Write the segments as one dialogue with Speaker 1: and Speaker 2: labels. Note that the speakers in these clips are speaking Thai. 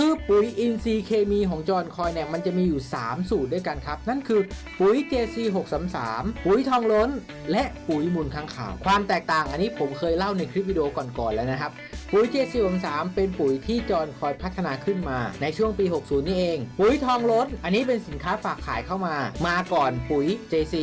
Speaker 1: คือปุ๋ยอินทรีย์เคมีของจอห์นคอยเนี่ยมันจะมีอยู่ 3 สูตรด้วยกันครับ นั่นคือปุ๋ย JC 633ปุ๋ยทองล้น และปุ๋ยมูลค้างคาว ความแตกต่างอันนี้ผมเคยเล่าในคลิปวิดีโอก่อนๆแล้วนะครับ ปุ๋ย JC 633เป็นปุ๋ยที่จอห์นคอยพัฒนาขึ้นมา ในช่วงปี 60 นี่เอง ปุ๋ยทองล้น อันนี้เป็นสินค้าฝากขายเข้ามา มาก่อนปุ๋ย JC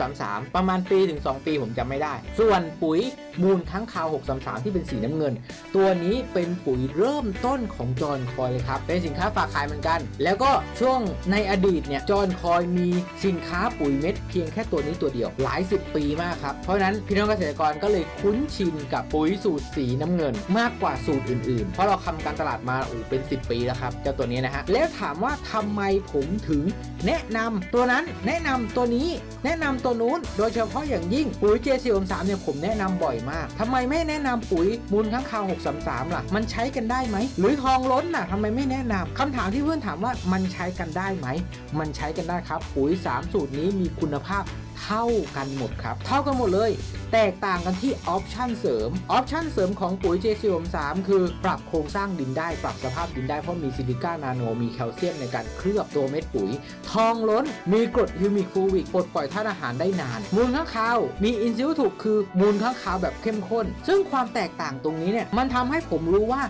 Speaker 1: 633ประมาณปีถึง 2 ปีผมจำไม่ได้ ส่วนปุ๋ย มูลค้างคาว 633 ที่เป็นสีน้ำเงิน ตัวนี้เป็นปุ๋ยเริ่มต้นของจอห์นคอยเลยครับ เป็นสินค้าฝากขายเหมือนกัน แล้วก็ช่วงในอดีตเนี่ยจอห์นคอยมีสินค้าปุ๋ยเม็ดเพียงแค่ตัวนี้ตัวเดียวหลายสิบปีมากครับ เพราะนั้นพี่น้องเกษตรกรก็เลยคุ้นชินกับปุ๋ยสูตรสีน้ำเงิน มากกว่าสูตรอื่นๆ เพราะเราทำการตลาดมาโอ้เป็น 10 ปีแล้วครับเจ้าตัวนี้นะฮะแล้วถามว่าทำไมผมถึงแนะนำตัวนั้นแนะนำตัวนี้แนะนำตัวนู้น โดยเฉพาะอย่างยิ่งปุ๋ย J4 3เนี่ยผมแนะนำบ่อยมากทำไมไม่แนะนำปุ๋ยมูลค้างคาว 633 ล่ะ มันใช้กันได้ไหม หรือทองล้นน่ะทำไมไม่แนะนำคำถามที่เพื่อนถามว่ามันใช้กันได้ไหม มันใช้กันได้ครับ ปุ๋ย 3 สูตรนี้มีคุณภาพ เท่ากันหมดครับ เท่ากันหมดเลย แตกต่างกันที่ออปชันเสริมออปชันเสริมของปุ๋ย J4 3 คือปรับโครงสร้างดินได้ปรับสภาพดินได้เพราะมีซิลิก้านาโนมีแคลเซียมในการเคลือบตัวเม็ดปุ๋ย ทองล้น มีกรดฮิวมิกฟูวิกปลดปล่อยธาตุอาหารได้นาน มูลข้างคาว มีอินซิวถูกคือมูลข้างคาวแบบเข้มข้น ซึ่งความแตกต่างตรงนี้เนี่ยมันทำให้ผมรู้ว่า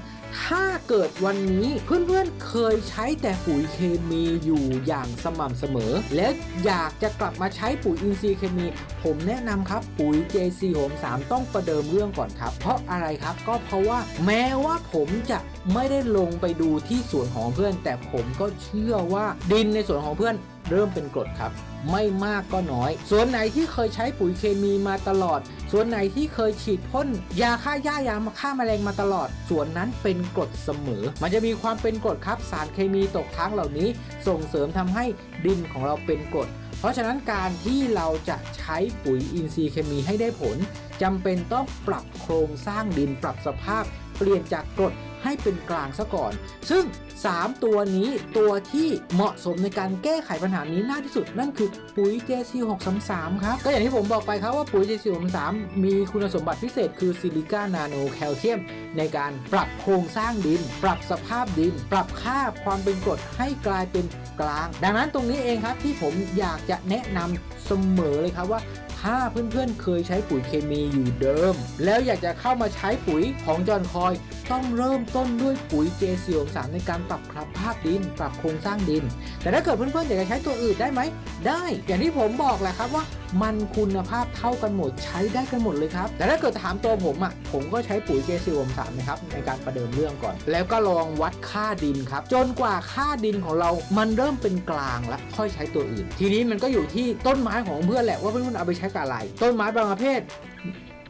Speaker 1: ถ้าเกิดวันนี้เพื่อนๆเคยใช้แต่ปุ๋ยเคมีอยู่อย่างสม่ำเสมอ แล้วอยากจะกลับมาใช้ปุ๋ยอินทรีย์เคมี ผมแนะนำครับปุ๋ย JC 3ต้องประเดิมเรื่องก่อนครับ เพราะอะไรครับก็เพราะว่าแม้ว่าผมจะไม่ได้ลงไปดูที่สวนของเพื่อน แต่ผมก็เชื่อว่าดินในสวนของเพื่อน เริ่มเป็นกรดครับ ไม่มากก็น้อย ส่วนไหนที่เคยใช้ปุ๋ยเคมีมาตลอด ส่วนไหนที่เคยฉีดพ่นยาฆ่าหญ้ายาฆ่าแมลงมาตลอด ส่วนนั้นเป็นกรดเสมอ มันจะมีความเป็นกรดครับสารเคมีตกค้างเหล่านี้ ส่งเสริมทำให้ดินของเราเป็นกรดเพราะฉะนั้นการที่เราจะใช้ปุ๋ยอินทรีย์เคมีให้ได้ผลจำเป็นต้องปรับโครงสร้างดินปรับสภาพ เปลี่ยนจากกรด ให้เป็นกลางซะก่อน ซึ่ง 3 ตัวนี้ตัวที่เหมาะสมในการแก้ไขปัญหานี้มากที่สุดนั่นคือปุ๋ย JC 633 ครับ ก็อย่างที่ผมบอกไปครับว่าปุ๋ย JC 633 มีคุณสมบัติพิเศษคือซิลิก้านาโนแคลเซียม ในการปรับโครงสร้างดิน ปรับสภาพดิน ปรับค่าความเป็นกรดให้กลายเป็นกลาง ดังนั้นตรงนี้เองครับที่ผมอยากจะแนะนำเสมอเลยครับว่าถ้าเพื่อนๆเคยใช้ปุ๋ยเคมีอยู่เดิม แล้วอยากจะเข้ามาใช้ปุ๋ยของจอห์นคอยต้องเริ่มต้นด้วยปุ๋ย J4 3ในการปรับสภาพดิน ปรับโครงสร้างดิน แต่ถ้าเกิดเพื่อนๆอยากจะใช้ตัวอื่นได้ไหม ได้ อย่างที่ผมบอกแหละครับว่า มันคุณภาพเท่ากันหมดใช้ได้กันหมดเลยครับแต่ถ้าเกิดถามตัวผมอะผมก็ใช้ปุ๋ย J4 3นะครับในการประเดิมเรื่องก่อน แล้วก็ลองวัดค่าดินครับ จนกว่าค่าดินของเรามันเริ่มเป็นกลางแล้วค่อยใช้ตัวอื่น ทีนี้มันก็อยู่ที่ต้นไม้ของเพื่อนแหละว่าเพื่อนๆเอาไปใช้กับอะไร ต้นไม้บางประเภท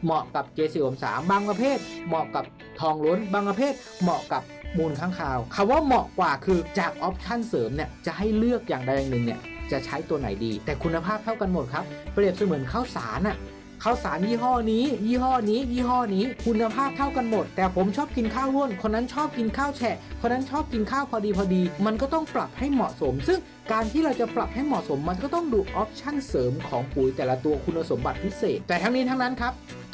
Speaker 1: เหมาะกับ J4 3บางประเภท เหมาะกับทองล้นบางประเภท เหมาะกับมูลข้างคาวคำว่าเหมาะกว่าคือจากออปชั่นเสริมเนี่ยจะให้เลือกอย่างใดอย่างหนึ่งเนี่ย จะใช้ตัวไหนดี แต่คุณภาพเท่ากันหมดครับ เปรียบเสมือนข้าวสารอะข้าวสารยี่ห้อนี้ ยี่ห้อนี้ ยี่ห้อนี้ คุณภาพเท่ากันหมด แต่ผมชอบกินข้าวร่วน คนนั้นชอบกินข้าวแฉะ คนนั้นชอบกินข้าวพอดีพอดี มันก็ต้องปรับให้เหมาะสม ซึ่ง การที่เราจะปรับให้เหมาะสมมันก็ต้องดูออปชั่นเสริมของปุ๋ยแต่ละตัวคุณสมบัติพิเศษ แต่ทั้งนี้ทั้งนั้นครับ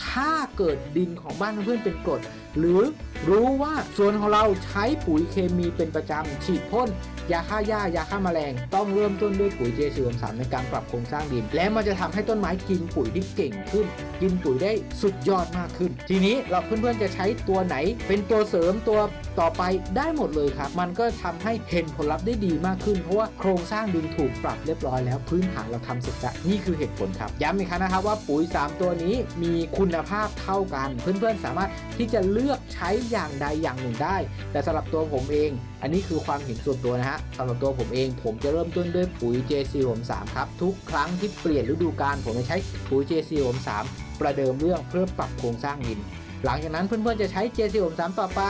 Speaker 1: ถ้าเกิดดินของบ้านเพื่อนเป็นกรด หรือรู้ว่าส่วนของเราใช้ปุ๋ยเคมีเป็นประจำฉีดพ่นยาฆ่าหญ้ายาฆ่าแมลง ต้องเริ่มต้นด้วยปุ๋ยเจสิมสามในการปรับโครงสร้างดิน และมันจะทำให้ต้นไม้กินปุ๋ยที่เก่งขึ้น กินปุ๋ยได้สุดยอดมากขึ้น ทีนี้เราเพื่อนๆจะใช้ตัวไหน เป็นตัวเสริมตัวต่อไปได้หมดเลยครับ มันก็ทำให้เห็นผลลัพธ์ได้ดีมากขึ้น เพราะว่าโครงสร้างดินถูกปรับเรียบร้อยแล้วพื้นฐานเราทำเสร็จแล้วนี่คือเหตุผลครับ ย้ำอีกครั้งนะครับว่าปุ๋ย 3 ตัวนี้มีคุณภาพเท่ากัน เพื่อนๆสามารถที่จะเลือกใช้อย่างใดอย่างหนึ่งได้ แต่สำหรับตัวผมเอง อันนี้คือความเห็นส่วนตัวนะฮะสำหรับตัวผมเอง ผมจะเริ่มต้นด้วยปุ๋ย JC ผม3ครับทุกครั้งที่เปลี่ยนฤดูกาลผมจะใช้ปุ๋ย JC ผม3ประเดิมเรื่องเพื่อปรับโครงสร้างดิน หลังจากนั้นเพื่อนๆจะใช้ JC ผม3ต่อไป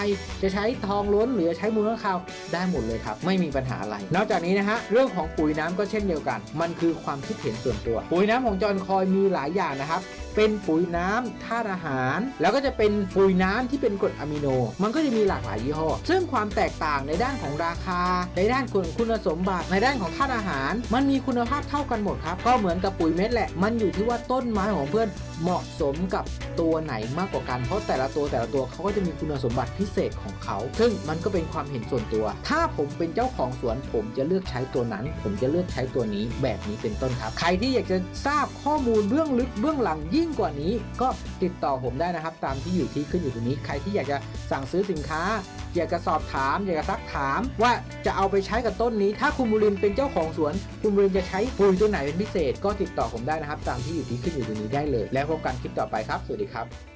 Speaker 1: จะใช้ทองล้นหรือใช้มูลค่าขาวได้หมดเลยครับ ไม่มีปัญหาอะไร นอกจากนี้นะฮะเรื่องของปุ๋ยน้ำก็เช่นเดียวกัน มันคือความคิดเห็นส่วนตัว ปุ๋ยน้ำของจอนคอยมีหลายอย่างนะครับเป็นปุ๋ยน้ำธาตุอาหาร แล้วก็จะเป็นปุ๋ยน้ำที่เป็นกรดอะมิโน มันก็จะมีหลากหลายยี่ห้อ ซึ่งความแตกต่างในด้านของราคา ในด้านคุณคุณสมบัติ ในด้านของธาตุอาหาร มันมีคุณภาพเท่ากันหมดครับ ก็เหมือนกับปุ๋ยเม็ดแหละ มันอยู่ที่ว่าต้นไม้ของเพื่อนเหมาะสมกับตัวไหนมากกว่ากัน เพราะแต่ละตัวแต่ละตัวเขาก็จะมีคุณสมบัติพิเศษของเขา ซึ่งมันก็เป็นความเห็นส่วนตัว ถ้าผมเป็นเจ้าของสวน ผมจะเลือกใช้ตัวนั้น ผมจะเลือกใช้ตัวนี้แบบนี้เป็นต้นครับ ใครที่อยากจะทราบข้อมูลเบื้องลึกเบื้องหลังยิ่งกว่านี้ ก็ติดต่อผมได้นะครับ ตามที่อยู่ที่ขึ้นอยู่ตรงนี้ ใครที่อยากจะสั่งซื้อสินค้า อยากจะสอบถาม อยากจะซักถาม ว่าจะเอาไปใช้กับต้นนี้ ถ้าคุณบุรินเป็นเจ้าของสวน คุณบุรินจะใช้ปุ๋ยตัวไหนเป็นพิเศษ ก็ติดต่อผมได้นะครับ ตามที่อยู่ที่ขึ้นอยู่ตรงนี้ได้เลย แล้วพบกันคลิปต่อไปครับ สวัสดีครับ